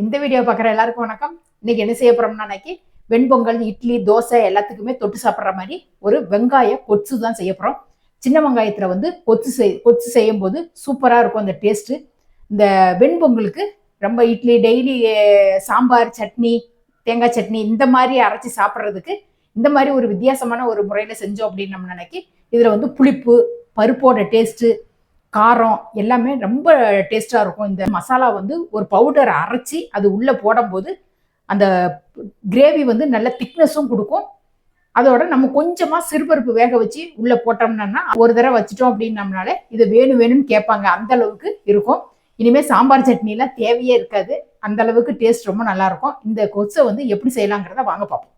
இந்த வீடியோ பார்க்குற எல்லாருக்கும் வணக்கம். இன்னைக்கு என்ன செய்ய போகிறோம்னா அன்னைக்கு வெண்பொங்கல் இட்லி தோசை எல்லாத்துக்குமே தொட்டு சாப்பிட்ற மாதிரி ஒரு வெங்காய கொச்சு தான் செய்ய போகிறோம் சின்ன வெங்காயத்தில் வந்து கொத்து செய் கொத்து செய்யும் போது சூப்பராக இருக்கும் அந்த டேஸ்ட்டு இந்த வெண்பொங்கலுக்கு ரொம்ப இட்லி டெய்லி சாம்பார் சட்னி தேங்காய் சட்னி இந்த மாதிரி அரைச்சி சாப்பிட்றதுக்கு இந்த மாதிரி ஒரு வித்தியாசமான ஒரு முறையில் செஞ்சோம் அப்படின்னு நம்ம நினைக்கி இதில் வந்து புளிப்பு பருப்போட டேஸ்ட்டு காரம் எல்லாமே ரொம்ப டேஸ்ட்டாக இருக்கும். இந்த மசாலா வந்து ஒரு பவுடரை அரைச்சி அது உள்ளே போடும்போது அந்த கிரேவி வந்து நல்ல திக்னஸும் கொடுக்கும். அதோட நம்ம கொஞ்சமாக சிறுபருப்பு வேக வச்சு உள்ளே போட்டோம்னா ஒரு தடவை வச்சிட்டோம் அப்படின்னம்னாலே இது வேணும் வேணும்னு கேட்பாங்க. அந்த அளவுக்கு இருக்கும். இனிமேல் சாம்பார் சட்னிலாம் தேவையே இருக்காது. அந்த அளவுக்கு டேஸ்ட் ரொம்ப நல்லாயிருக்கும் இந்த கொசை வந்து எப்படி செய்யலாங்கிறத வாங்க பார்ப்போம்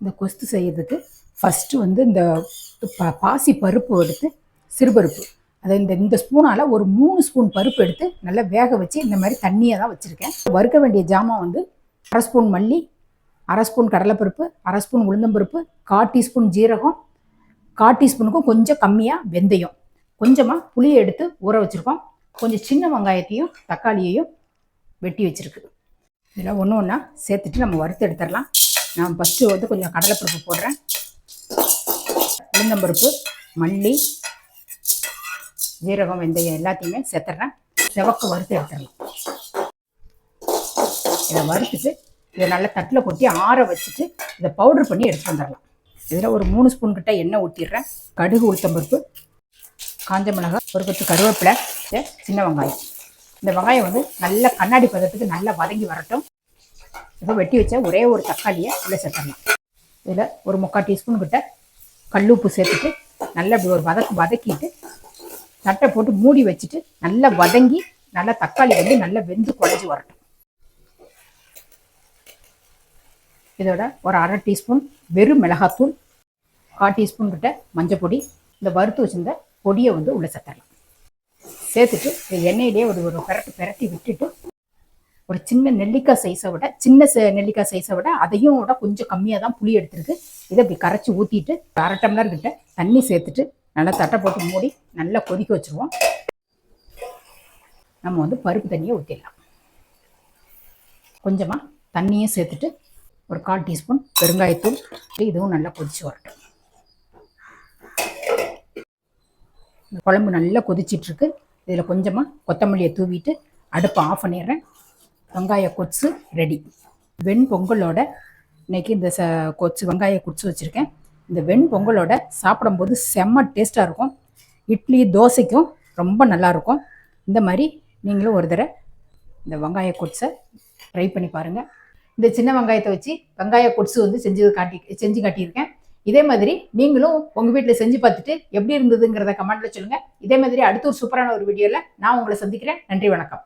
இந்த கொஸ்து செய்யறதுக்கு ஃபஸ்ட்டு வந்து இந்த ப- பாசி பருப்பு எடுத்து சிறுபருப்பு அதை இந்த இந்த ஸ்பூனால் ஒரு மூணு ஸ்பூன் பருப்பு எடுத்து நல்லா வேக வச்சு இந்த மாதிரி தண்ணியை தான் வச்சுருக்கேன். வறுக்க வேண்டிய ஜாமான் வந்து அரை ஸ்பூன் மல்லி அரை ஸ்பூன் கடலைப்பருப்பு அரை ஸ்பூன் உளுந்தம்பருப்பு கால் டீஸ்பூன் ஜீரகம் கால் டீஸ்பூனுக்கும் கொஞ்சம் கம்மியாக வெந்தயம். கொஞ்சமாக புளியை எடுத்து ஊற வச்சுருக்கோம். கொஞ்சம் சின்ன வெங்காயத்தையும் தக்காளியையும் வெட்டி வச்சுருக்கு. இதெல்லாம் ஒன்று ஒன்றா சேர்த்துட்டு நம்ம வறுத்து எடுத்துடலாம். நான் ஃபஸ்ட்டு வந்து கொஞ்சம் கடலைப்பருப்பு போடுறேன். உளுந்தம்பருப்பு மல்லி ஜீரகம் வெந்தயம் எல்லாத்தையுமே சேர்த்துட்றேன். செவக்க வறுத்து எடுத்துடலாம். இதை வறுத்துட்டு இதை நல்லா தட்டில் கொட்டி ஆற வச்சுட்டு இதை பவுடர் பண்ணி எடுத்துட்டு வந்துடலாம். இதில் ஒரு மூணு ஸ்பூன் கிட்ட எண்ணெய் ஊற்றிடுறேன் கடுகு உளுத்தம்பருப்பு காஞ்ச மிளகாய் ஒரு கொத்து கருவேப்பிலை சின்ன வெங்காயம். இந்த வெங்காயம் வந்து நல்ல கண்ணாடி பதத்துக்கு நல்லா வதங்கி வரட்டும். இதை வெட்டி வச்ச ஒரே ஒரு தக்காளியை உள்ளே சேர்த்துடலாம். இதில் ஒரு முக்கால் டீஸ்பூன் கிட்ட கல்லுப்பு சேர்த்துட்டு நல்லா இப்படி ஒரு வதக்கு வதக்கிட்டு தட்டை போட்டு மூடி வச்சுட்டு நல்லா வதங்கி நல்லா தக்காளி வந்து நல்லா வெந்து குழஞ்சி வரட்டும். இதோட ஒரு அரை டீஸ்பூன் வெறும் மிளகாத்தூள் கால் டீஸ்பூன் கிட்ட மஞ்சள் பொடி இந்த வறுத்து வச்சிருந்த பொடியை வந்து உள்ள சத்தரலாம் சேர்த்துட்டு இந்த எண்ணெயிலே ஒரு ஒரு பெரட்டு பெரட்டி விட்டுட்டு ஒரு சின்ன நெல்லிக்காய் சைஸை விட சின்ன ச- நெல்லிக்காய் சைஸை விட அதையும் விட கொஞ்சம் கம்மியாக தான் புளி எடுத்துருக்கு. இதை இப்படி கரைச்சி ஊற்றிட்டு அரை டம்ளர் கிட்ட தண்ணி சேர்த்துட்டு நல்லா தட்டை போட்டு மூடி நல்லா கொதிக்க வச்சுருவோம். நம்ம வந்து பருப்பு தண்ணியை ஊற்றிடலாம் கொஞ்சமாக தண்ணியும் சேர்த்துட்டு ஒரு கால் டீஸ்பூன் பெருங்காயத்தூள். இதுவும் நல்லா கொதித்து வரட்டும். இந்த குழம்பு நல்லா கொதிச்சிட்ருக்கு இதில் கொஞ்சமாக கொத்தமல்லியை தூவிட்டு அடுப்பை ஆஃப் பண்ணிடுறேன். வெங்காய கொச்சு ரெடி வெண் பொங்கலோட இன்னைக்கு இந்த ச கொச்சு வெங்காய கொத்து வச்சுருக்கேன். இந்த வெண்பொங்கலோட சாப்பிடும்போது செம்ம டேஸ்ட்டாக இருக்கும். இட்லி தோசைக்கும் ரொம்ப நல்லாயிருக்கும் இந்த மாதிரி நீங்களும் ஒரு தடவை இந்த வெங்காய கொட்ஸை ட்ரை பண்ணி பாருங்கள் இந்த சின்ன வெங்காயத்தை வச்சு வெங்காய கொட்ஸு வந்து செஞ்சு காட்டி செஞ்சு காட்டியிருக்கேன். இதே மாதிரி நீங்களும் உங்கள் வீட்டில் செஞ்சு பார்த்துட்டு எப்படி இருந்ததுங்கிறத கமெண்ட்டில் சொல்லுங்கள் இதே மாதிரி அடுத்த ஒரு சூப்பரான ஒரு வீடியோவில் நான் உங்களை சந்திக்கிறேன். நன்றி வணக்கம்.